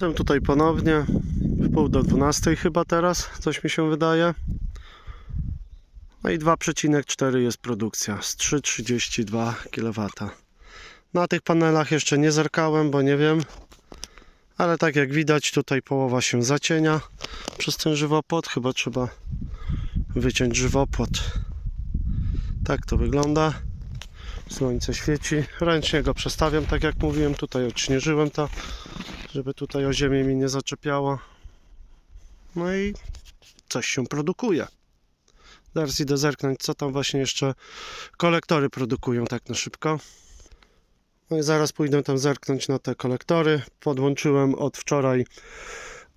Jestem tutaj ponownie w pół do 12 chyba teraz, coś mi się wydaje. No i 2,4 jest produkcja z 3,32 kW. Na tych panelach jeszcze nie zerkałem, bo nie wiem. Ale tak jak widać tutaj połowa się zacienia przez ten żywopłot. Chyba trzeba wyciąć żywopłot. Tak to wygląda. Słońce świeci. Ręcznie go przestawiam, tak jak mówiłem. Tutaj odśnieżyłem to, żeby tutaj o ziemię mi nie zaczepiało. No i coś się produkuje. Zaraz idę zerknąć, co tam właśnie jeszcze kolektory produkują tak na szybko. No i zaraz pójdę tam zerknąć na te kolektory. Podłączyłem od wczoraj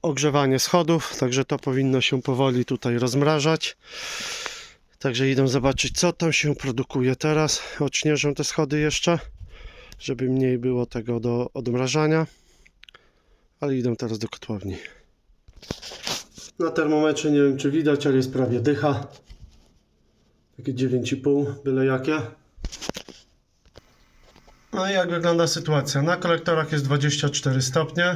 ogrzewanie schodów, także to powinno się powoli tutaj rozmrażać. Także idę zobaczyć, co tam się produkuje teraz. Odśnieżę te schody jeszcze, żeby mniej było tego do odmrażania. Ale idę teraz do kotłowni. Na termometrze nie wiem, czy widać, ale jest prawie dycha. Takie 9,5, byle jakie. No i jak wygląda sytuacja? Na kolektorach jest 24 stopnie.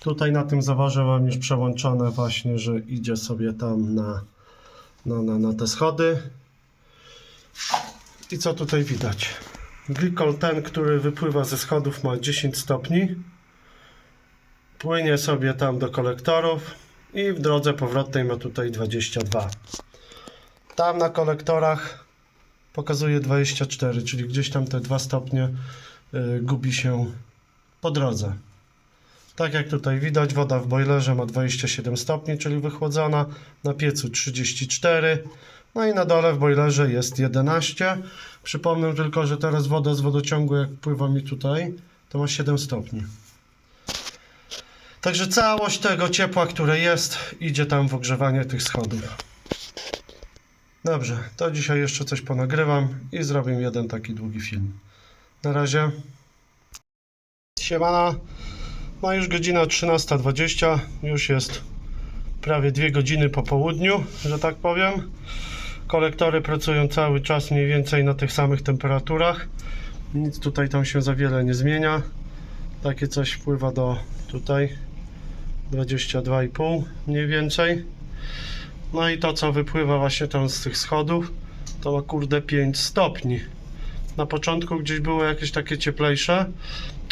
Tutaj na tym zaworze mam już przełączone właśnie, że idzie sobie tam na, na, na, na te schody. I co tutaj widać? Glikol ten, który wypływa ze schodów ma 10 stopni. Płynie sobie tam do kolektorów i w drodze powrotnej ma tutaj 22. Tam na kolektorach pokazuje 24, czyli gdzieś tam te 2 stopnie y, gubi się po drodze. Tak jak tutaj widać, woda w boilerze ma 27 stopni, czyli wychłodzona, na piecu 34, no i na dole w boilerze jest 11. Przypomnę tylko, że teraz woda z wodociągu, jak pływa mi tutaj, to ma 7 stopni. Także całość tego ciepła, które jest, idzie tam w ogrzewanie tych schodów. Dobrze, to dzisiaj jeszcze coś ponagrywam i zrobię jeden taki długi film. Na razie. Siemana. Ma już godzina 13.20. Już jest prawie dwie godziny po południu, że tak powiem. Kolektory pracują cały czas mniej więcej na tych samych temperaturach. Nic tutaj tam się za wiele nie zmienia. Takie coś wpływa do tutaj 22,5 mniej więcej. No i to co wypływa właśnie tam z tych schodów, to ma kurde 5 stopni. Na początku gdzieś było jakieś takie cieplejsze,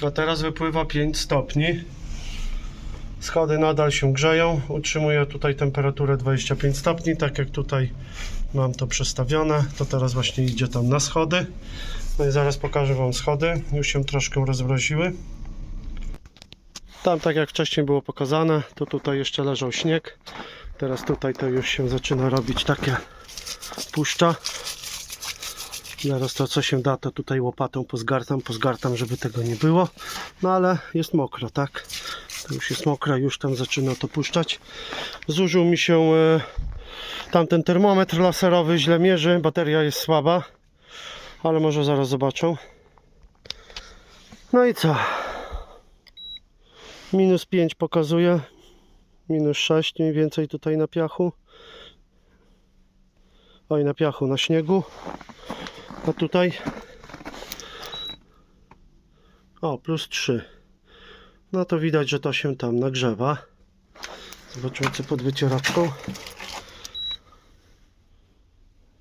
a teraz wypływa 5 stopni. Schody nadal się grzeją, utrzymuję tutaj temperaturę 25 stopni, tak jak tutaj mam to przestawione, to teraz właśnie idzie tam na schody. No i zaraz pokażę Wam schody, już się troszkę rozmroziły. Tam, tak jak wcześniej było pokazane, to tutaj jeszcze leżał śnieg. Teraz tutaj to już się zaczyna robić takie puszcza. Zaraz to co się da, to tutaj łopatą pozgartam, pozgartam, żeby tego nie było. No ale jest mokro, tak? To już jest mokro, już tam zaczyna to puszczać. Zużył mi się e, tamten termometr laserowy, źle mierzy, bateria jest słaba. Ale może zaraz zobaczą. No i co? Minus 5 pokazuje. Minus 6 mniej więcej tutaj na piachu. Oj, na piachu, na śniegu. A tutaj. O, plus 3. No to widać, że to się tam nagrzewa. Zobaczymy co pod wycieraczką.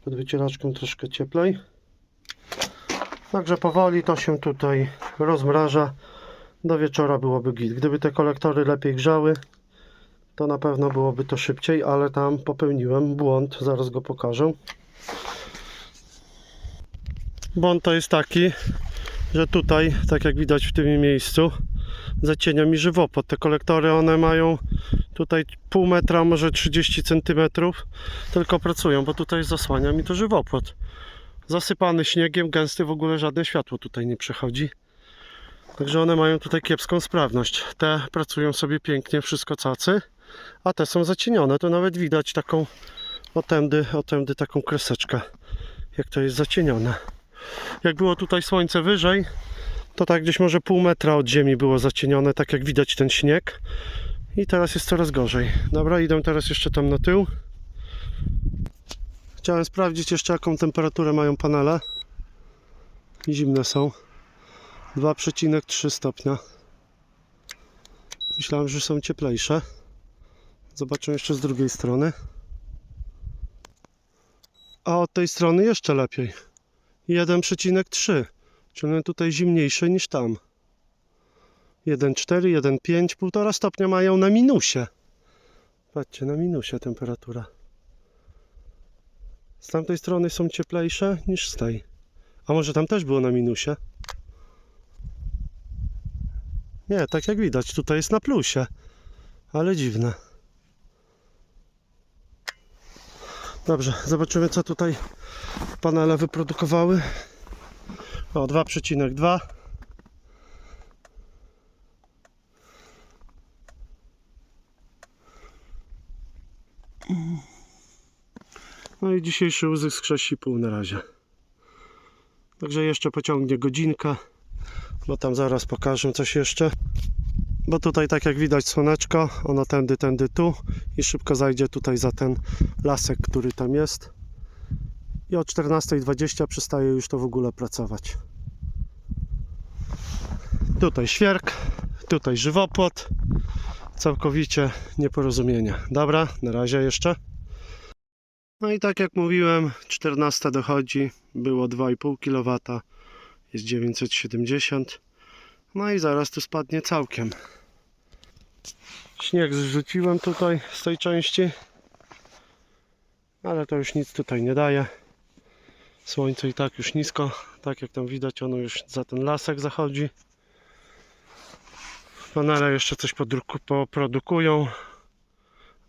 Pod wycieraczką troszkę cieplej. Także powoli to się tutaj rozmraża. Do wieczora byłoby git. Gdyby te kolektory lepiej grzały, to na pewno byłoby to szybciej, ale tam popełniłem błąd. Zaraz go pokażę. Błąd to jest taki, że tutaj, tak jak widać w tym miejscu, zacienia mi żywopłot. Te kolektory, one mają tutaj pół metra, może 30 centymetrów, tylko pracują, bo tutaj zasłania mi to żywopłot. Zasypany śniegiem, gęsty, w ogóle żadne światło tutaj nie przechodzi. Także one mają tutaj kiepską sprawność. Te pracują sobie pięknie, wszystko cacy, a te są zacienione. To nawet widać taką otędy, otędy taką kreseczkę, jak to jest zacienione. Jak było tutaj słońce wyżej, to tak gdzieś może pół metra od ziemi było zacienione, tak jak widać ten śnieg. I teraz jest coraz gorzej. Dobra, idę teraz jeszcze tam na tył. Chciałem sprawdzić jeszcze jaką temperaturę mają panele. Zimne są. 2,3 stopnia. Myślałem, że są cieplejsze. Zobaczę jeszcze z drugiej strony. A od tej strony jeszcze lepiej. 1,3. Czyli one tutaj zimniejsze niż tam. 1,4, 1,5, 1,5 stopnia mają na minusie. Patrzcie, na minusie temperatura. Z tamtej strony są cieplejsze niż z tej. A może tam też było na minusie? Nie, tak jak widać, tutaj jest na plusie. Ale dziwne. Dobrze, zobaczymy co tutaj panele wyprodukowały. O, 2,2. No i dzisiejszy uzysk 6,5 na razie. Także jeszcze pociągnie godzinkę, bo tam zaraz pokażę coś jeszcze. Bo tutaj tak jak widać słoneczko, ono tędy, tędy tu i szybko zajdzie tutaj za ten lasek, który tam jest. I o 14.20 przestaje już to w ogóle pracować. Tutaj świerk, tutaj żywopłot. Całkowicie nieporozumienie. Dobra, na razie jeszcze. No i tak jak mówiłem, 14 dochodzi, było 2,5 kW, jest 970. No i zaraz tu spadnie całkiem. Śnieg zrzuciłem tutaj z tej części, ale to już nic tutaj nie daje. Słońce i tak już nisko, tak jak tam widać, ono już za ten lasek zachodzi. Panele jeszcze coś poprodukują,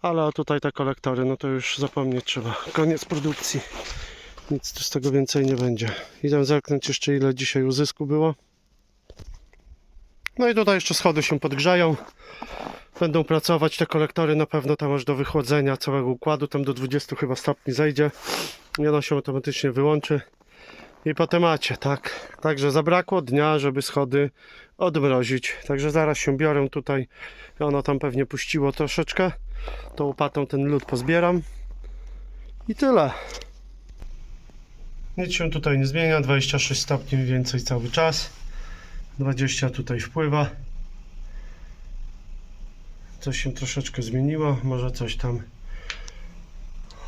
ale tutaj te kolektory, no to już zapomnieć trzeba. Koniec produkcji. Nic tu z tego więcej nie będzie. Idę zerknąć jeszcze ile dzisiaj uzysku było. No i tutaj jeszcze schody się podgrzają. Będą pracować te kolektory na pewno tam aż do wychłodzenia całego układu. Tam do 20 chyba stopni zejdzie. I ono się automatycznie wyłączy. I po temacie, tak. Także zabrakło dnia, żeby schody odmrozić. Także zaraz się biorę tutaj. Ono tam pewnie puściło troszeczkę. To łopatą ten lód pozbieram. I tyle. Nic się tutaj nie zmienia. 26 stopni mniej więcej cały czas. 20 tutaj wpływa. Coś się troszeczkę zmieniło. Może coś tam.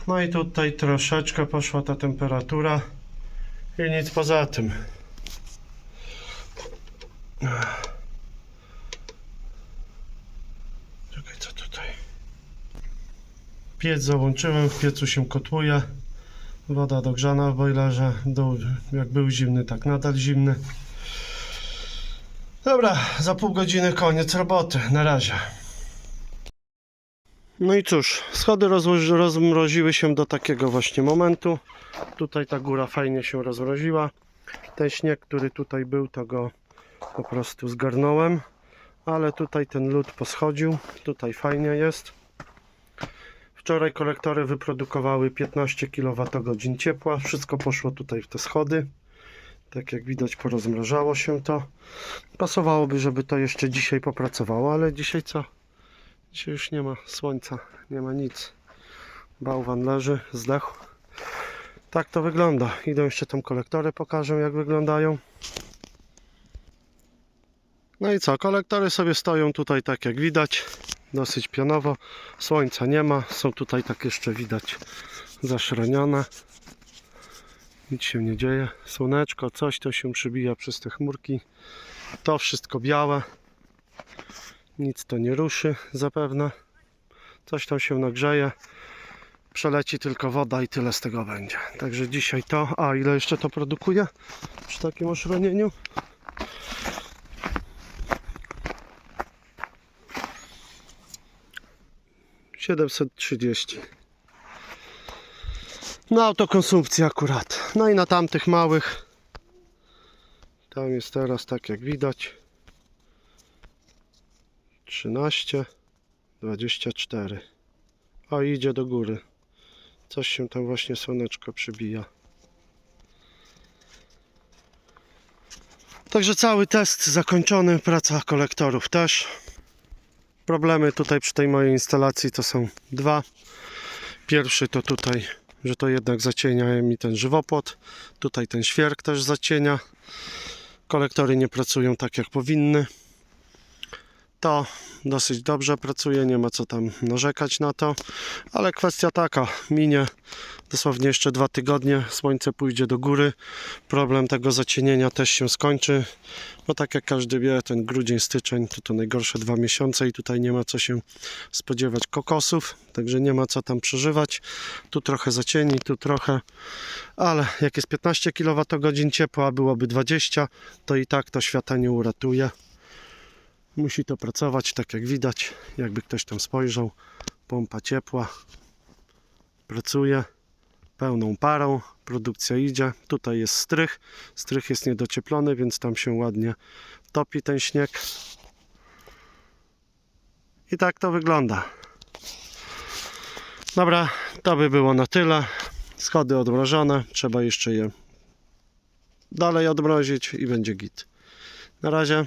No i tutaj troszeczkę poszła ta temperatura. I nic poza tym. Czekaj, co tutaj? Piec załączyłem, w piecu się kotłuje. Woda dogrzana w boilerze. Dół, jak był zimny, tak nadal zimny. Dobra, za pół godziny koniec roboty. Na razie. No i cóż, schody rozmroziły się do takiego właśnie momentu. Tutaj ta góra fajnie się rozmroziła. Ten śnieg, który tutaj był, to go po prostu zgarnąłem. Ale tutaj ten lód poschodził. Tutaj fajnie jest. Wczoraj kolektory wyprodukowały 15 kWh ciepła. Wszystko poszło tutaj w te schody. Tak jak widać porozmrażało się to. Pasowałoby, żeby to jeszcze dzisiaj popracowało, ale dzisiaj co? Dzisiaj już nie ma słońca, nie ma nic. Bałwan leży, zdechł. Tak to wygląda. Idę jeszcze tam kolektory pokażę jak wyglądają. No i co, kolektory sobie stoją tutaj tak jak widać. Dosyć pionowo. Słońca nie ma. Są tutaj tak jeszcze widać zaszranione. Nic się nie dzieje. Słoneczko, coś to się przybija przez te chmurki. To wszystko białe. Nic to nie ruszy zapewne. Coś tam się nagrzeje. Przeleci tylko woda i tyle z tego będzie. Także dzisiaj to. A ile jeszcze to produkuje przy takim oszronieniu? Siedemset trzydzieści. Na autokonsumpcję akurat. No i na tamtych małych. Tam jest teraz tak jak widać. 13, 24. O, idzie do góry. Coś się tam właśnie słoneczko przybija. Także cały test zakończony, praca kolektorów też. Problemy tutaj przy tej mojej instalacji to są dwa. Pierwszy to tutaj, że to jednak zacienia mi ten żywopłot. Tutaj ten świerk też zacienia. Kolektory nie pracują tak jak powinny. Dosyć dobrze pracuje, nie ma co tam narzekać na to, ale kwestia taka, minie dosłownie jeszcze dwa tygodnie, słońce pójdzie do góry, problem tego zacienienia też się skończy, bo tak jak każdy wie, ten grudzień, styczeń to to najgorsze dwa miesiące i tutaj nie ma co się spodziewać kokosów, także nie ma co tam przeżywać, tu trochę zacieni, tu trochę, ale jak jest 15 kWh ciepła, byłoby 20, to i tak to świata nie uratuje. Musi to pracować, tak jak widać, jakby ktoś tam spojrzał. Pompa ciepła pracuje pełną parą, produkcja idzie. Tutaj jest strych, strych jest niedocieplony, więc tam się ładnie topi ten śnieg. I tak to wygląda. Dobra, to by było na tyle. Schody odmrożone, trzeba jeszcze je dalej odmrozić i będzie git. Na razie.